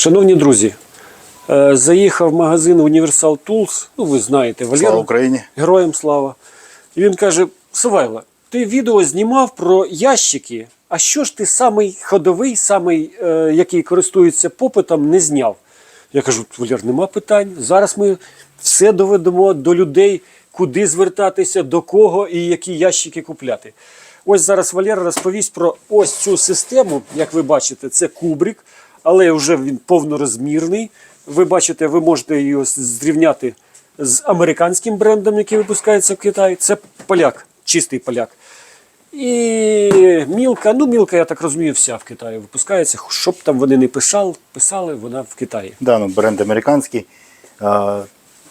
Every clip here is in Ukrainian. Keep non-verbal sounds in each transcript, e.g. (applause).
Шановні друзі, е, заїхав в магазин Universal Tools, ну ви знаєте, Слава Україні. героям слава. І він каже: Савайло, ти відео знімав про ящики, а що ж ти самий ходовий, самий, е, який користується попитом, не зняв? Я кажу, Валер, нема питань. Зараз ми все доведемо до людей, куди звертатися, до кого і які ящики купляти. Ось зараз Валера розповість про ось цю систему. Як ви бачите, це кубрик, але вже він повнорозмірний. Ви бачите, ви можете його зрівняти з американським брендом, який випускається в Китаї. Це поляк, чистий поляк. І мілка, ну мілка, я так розумію, вся в Китаї випускається. Щоб там вони не писали, писали, вона в Китаї. Да, ну, бренд американський.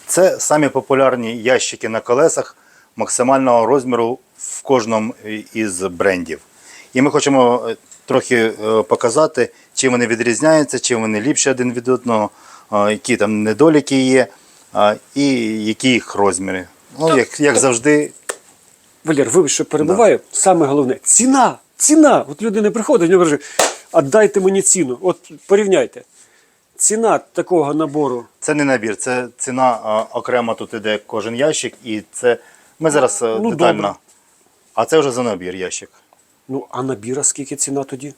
Це самі популярні ящики на колесах максимального розміру в кожному із брендів. І ми хочемо е, трохи е, показати, чим вони відрізняються, чим вони ліпші один від одного, які там недоліки є, і які їх розміри. Ну, як, як завжди, Валер, вибач, що перебуваю. Саме головне ціна. Ціна. От людина приходить і каже, а дайте мені ціну. От порівняйте. Ціна такого набору. це не набір, це ціна е, окремо тут іде кожен ящик, і це ми зараз е, Ну, детально. добре. А це вже за набір ящик. Ну, а набіра скільки ціна тоді?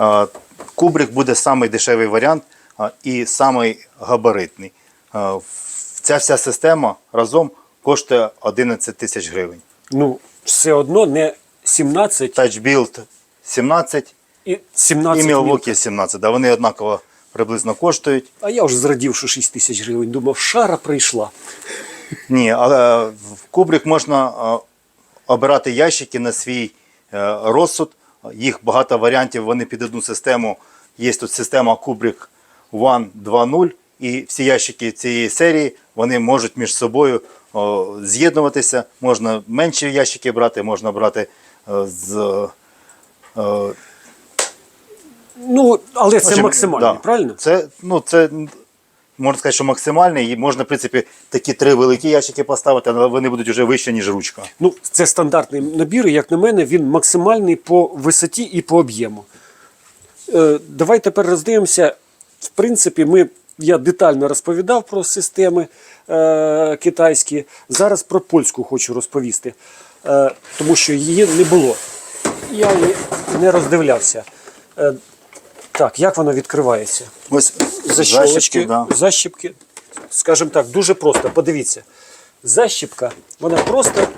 Е, Кубрик буде самий дешевий варіант е, і самий габаритний. Е, Ця вся система разом коштує 11 тисяч гривень. Ну, все одно не 17 Touch Build 17 і 17 і. Milwaukee 17. Да, вони однаково приблизно коштують. А я вже зрадів, що 6 тисяч гривень. Думав, шара прийшла. Ні, але в Кубрик можна е, обирати ящики на свій е, розсуд. Їх багато варіантів, вони під одну систему. Є тут система Кубрик One 2.0, і всі ящики цієї серії вони можуть між собою з'єднуватися. Можна менші ящики брати, можна брати е, з. е, Ну, але це максимально, да. правильно? Це, ну, це можна сказати, що максимальний. І можна, в принципі, такі три великі ящики поставити, але вони будуть вже вищі, ніж ручка. Ну, це стандартний набір, і, як на мене, він максимальний по висоті і по об'єму. Е, давай тепер роздивимося. В принципі, ми, я детально розповідав про системи е, китайські. Зараз про польську хочу розповісти, е, тому що її не було. Я її не роздивлявся. Е, так, як вона відкривається? Ось защіпки, да. защіпки, скажімо так, дуже просто. Подивіться. Защіпка, вона просто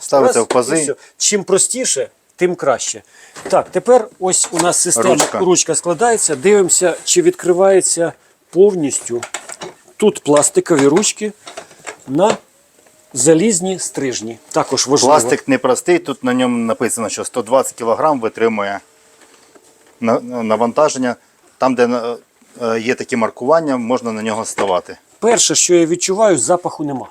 ставиться в пази. Чим простіше, тим краще. Так, тепер ось у нас система Ручка. ручка, складається. Дивимося, чи відкривається повністю. Тут пластикові ручки на залізні стрижні. Також важливо. Пластик непростий, тут на ньому написано, що 120 кг витримує навантаження. Там, де е, є такі маркування, можна на нього ставати. Перше, що я відчуваю, запаху нема.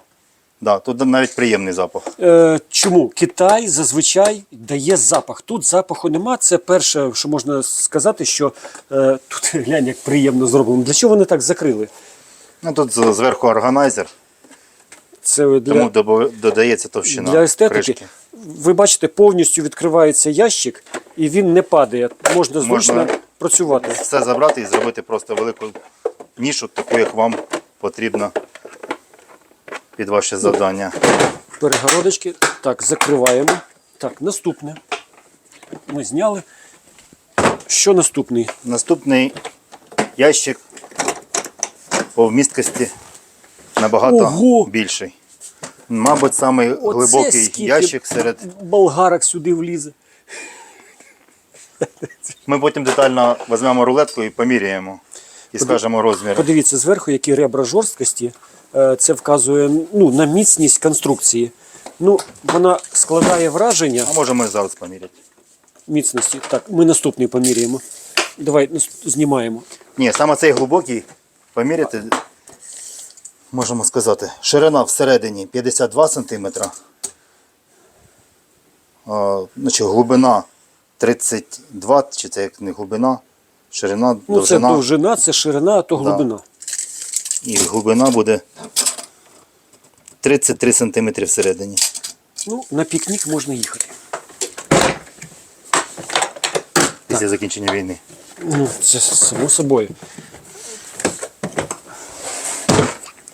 Да, тут навіть приємний запах. Е, чому? Китай зазвичай дає запах. Тут запаху нема. Це перше, що можна сказати, що е, тут (laughs) глянь, як приємно зроблено. Для чого вони так закрили? Ну, тут зверху органайзер, Це для, тому добав- додається товщина. для естетики. кришки. Ви бачите, повністю відкривається ящик і він не падає. Можна зручно Можна- працювати. Все забрати і зробити просто велику нішу, таку, як вам потрібно під ваше завдання. Перегородочки. Так, закриваємо. Так, наступне. Ми зняли. Що наступний? Наступний ящик по вмісткості набагато Ого! більший. Мабуть, самий Оце глибокий скільки ящик серед. болгарок сюди влізе. Ми потім детально візьмемо рулетку і поміряємо. І скажемо розмір. Подивіться зверху, які ребра жорсткості. Е, Це вказує ну, на міцність конструкції. Ну, вона складає враження А можемо і зараз поміряти. міцності. Так, ми наступний поміряємо. Давай знімаємо. Ні, саме цей глибокий поміряти, можемо сказати, ширина всередині 52 см. А, значить, глибина 32, чи це як не глибина, ширина, Ну, це довжина. довжина, це ширина, а то глибина. І глибина буде 33 см всередині. Ну, На пікнік можна їхати. після закінчення війни. Ну, це само собою.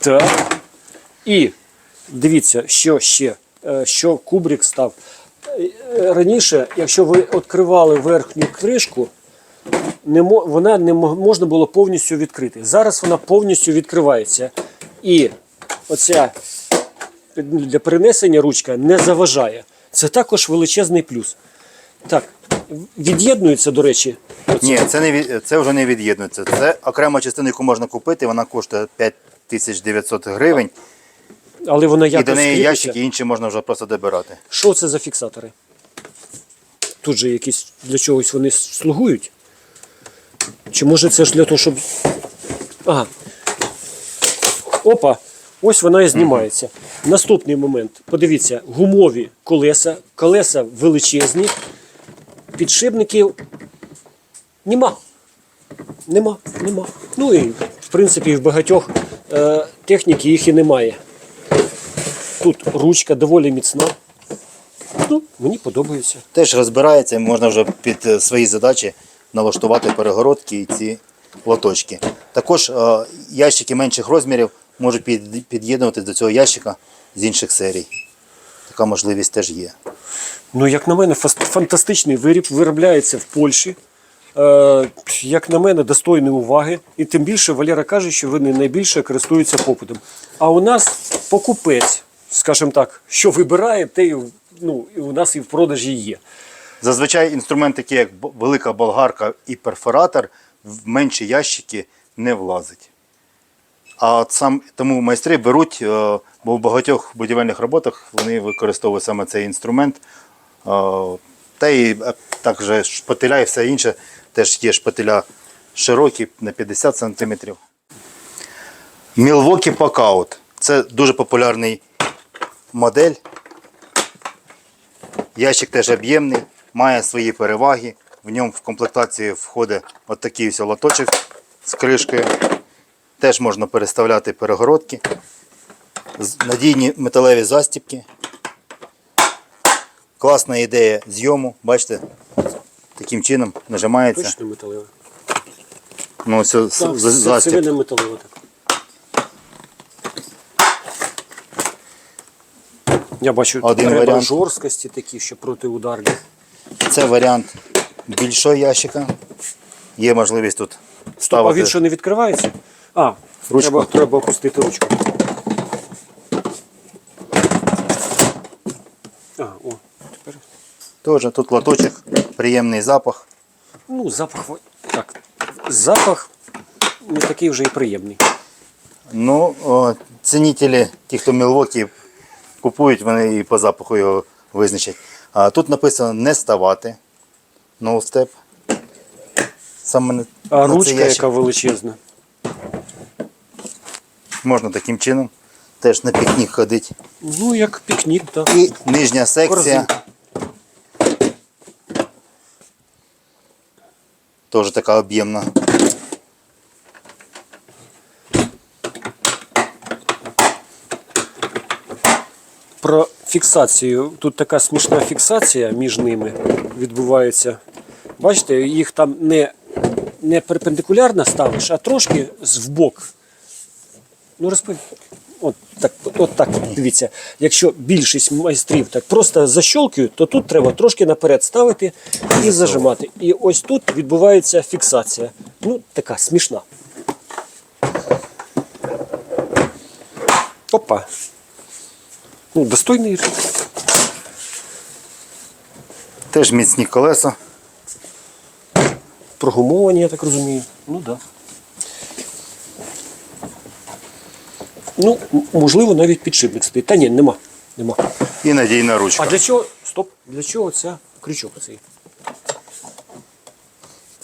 Так. І дивіться, що ще, е, що кубрик став. Е, е, Раніше, якщо ви відкривали верхню кришку, вона не можна було повністю відкрити. Зараз вона повністю відкривається. І оця для перенесення ручка не заважає. Це також величезний плюс. Так, від'єднується, до речі, Ні, це не це вже не від'єднується. Це окрема частина, яку можна купити, вона коштує 5900 гривень. але вона І до неї ящики інші можна вже просто добирати. Що це за фіксатори? Тут же якісь для чогось вони слугують? Чи може це ж для того, щоб. Ага. Опа! Ось вона і знімається. Наступний момент. Подивіться, гумові колеса, колеса величезні, підшипників нема. Нема, нема. Ну і в принципі в багатьох техніки їх і немає. Тут ручка доволі міцна. Ну, мені подобається. Теж розбирається, можна вже під е, свої задачі налаштувати перегородки і ці лоточки. Також е, ящики менших розмірів можуть під'єднувати до цього ящика з інших серій. Така можливість теж є. Ну, як на мене, фантастичний виріб виробляється в Польщі. Е, як на мене, достойний уваги. І тим більше Валера каже, що вони найбільше користуються попитом. А у нас покупець, скажімо так, що вибирає, те і, ну, і у нас і в продажі є. Зазвичай інструмент, такий як велика болгарка і перфоратор, в менші ящики не влазить. А от сам тому майстри беруть, е, бо в багатьох будівельних роботах вони використовують саме цей інструмент. Е, Та і е, також шпателя і все інше. Теж є шпателя широкі на 50 см. Milwaukee Packout. Це дуже популярний модель. Ящик теж об'ємний, має свої переваги. В ньому в комплектації входить отакий ось лоточок з кришкою. Теж можна переставляти перегородки. Надійні металеві застіпки. Класна ідея зйому. Бачите, таким чином нажимається. Точно металеве. Ну, ось Так, за- застіб. серцевина металева так. Я бачу Один треба варіант. жорсткості такі, що протиударні. Це варіант більшого ящика. Є можливість тут А він що не відкривається? А, Ручку. Треба, треба опустити ручку. А, о, тепер. Теж тут лоточок, приємний запах. Ну, запах. Так. Запах не такий вже і приємний. Ну, о, цінителі, ті, хто Мілвокі купують, вони і по запаху його визначать. А тут написано не ставати. No step. Саме на- А на ручка, ящик яка величезна. можна таким чином теж на пікнік ходити. Ну, як пікнік, так. І нижня секція. Теж така об'ємна. Про фіксацію. Тут така смішна фіксація між ними відбувається. Бачите, їх там не, не перпендикулярно ставиш, а трошки з- вбок. Ну, розпи... От так, от так, дивіться. Якщо більшість майстрів так просто защолкують, то тут треба трошки наперед ставити і зажимати. І ось тут відбувається фіксація. Ну, така смішна. Опа. Ну, достойний Теж міцні колеса. прогумовані, я так розумію. Ну так. Да. Ну, можливо, навіть підшипник стоїть. Та ні, нема. нема. І надійна ручка. А для чого? Стоп, для чого ця крючок цей?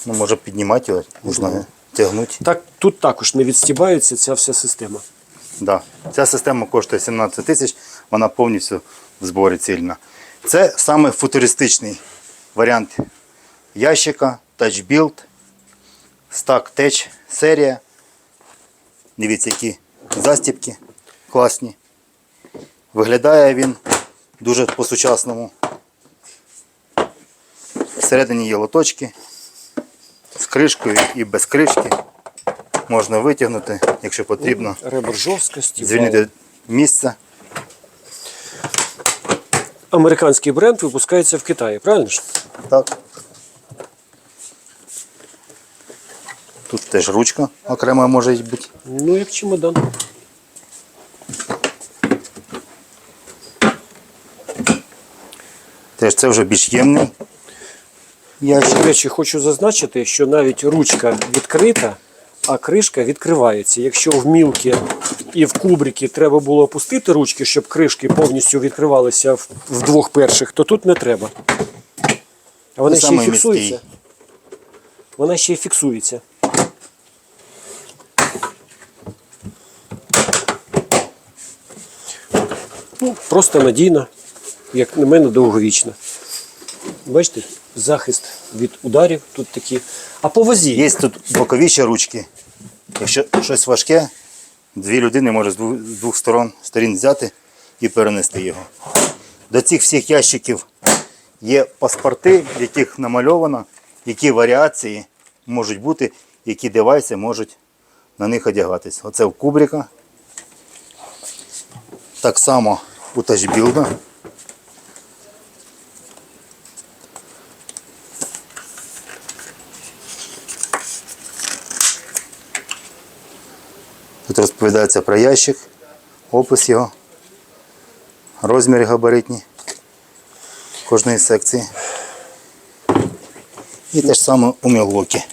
Ну, може піднімати його, не знаю, тягнути. Так, тут також не відстібається ця вся система. Да. Ця система коштує 17 тисяч, вона повністю в зборі цільна. Це саме футуристичний варіант ящика, Touch Build, Stack Tech серія. Дивіться, які застіпки класні. Виглядає він дуже по-сучасному. Всередині є лоточки, з кришкою і без кришки. Можна витягнути, якщо потрібно. Ребер жорсткості. Звільнити місце. Американський бренд випускається в Китаї, правильно ж? Так. Тут теж ручка окрема може бути. Ну, як чемодан. Теж це вже більш ємний ящик. До речі, хочу зазначити, що навіть ручка відкрита, а кришка відкривається. Якщо в мілки і в кубрики треба було опустити ручки, щоб кришки повністю відкривалися в, в двох перших, то тут не треба. А вона ще й фіксується. міський. Вона ще й фіксується. Ну, просто надійно, як на мене, довговічно. Бачите, захист від ударів тут такі. А по вазі. Є тут боковіші ручки. Якщо щось важке, дві людини можуть з двох, сторон, сторін взяти і перенести його. До цих всіх ящиків є паспорти, в яких намальовано, які варіації можуть бути, які девайси можуть на них одягатись. Оце в кубрика. Так само у тачбілда. Тут розповідається про ящик, опис його, розміри габаритні кожної секції. І те ж саме у Мілвокі.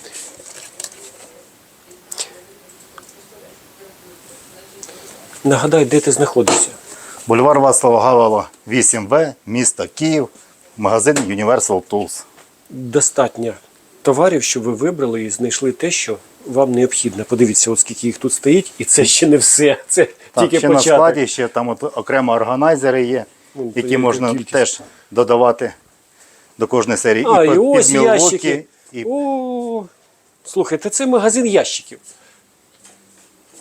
Нагадай, де ти знаходишся. Бульвар Вацлава Гавела 8В, місто Київ, магазин Universal Tools. Достатньо товарів, щоб ви вибрали і знайшли те, що вам необхідно. Подивіться, от скільки їх тут стоїть, і це ще не все. Це Так, тільки ще на складі ще там от окремо органайзери є, Ну, які можна кількість. теж додавати до кожної серії. А, і, під ось ящики. і О, слухайте, це магазин ящиків.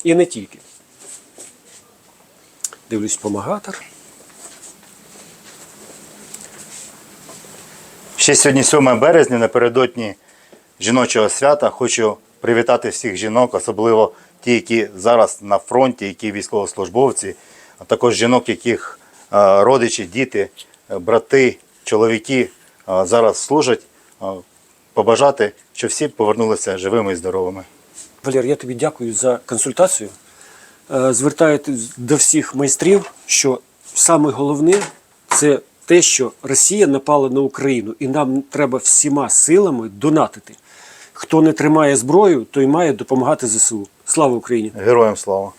І не тільки. Дивлюсь, помагатор. Ще сьогодні 7 березня, напередодні жіночого свята, хочу привітати всіх жінок, особливо ті, які зараз на фронті, які військовослужбовці, а також жінок, яких родичі, діти, брати, чоловіки зараз служать. Побажати, щоб всі повернулися живими і здоровими. Валер, я тобі дякую за консультацію. Е, Звертаюся до всіх майстрів, що саме головне це те, що Росія напала на Україну, і нам треба всіма силами донатити. Хто не тримає зброю, той має допомагати ЗСУ. Слава Україні! Героям слава!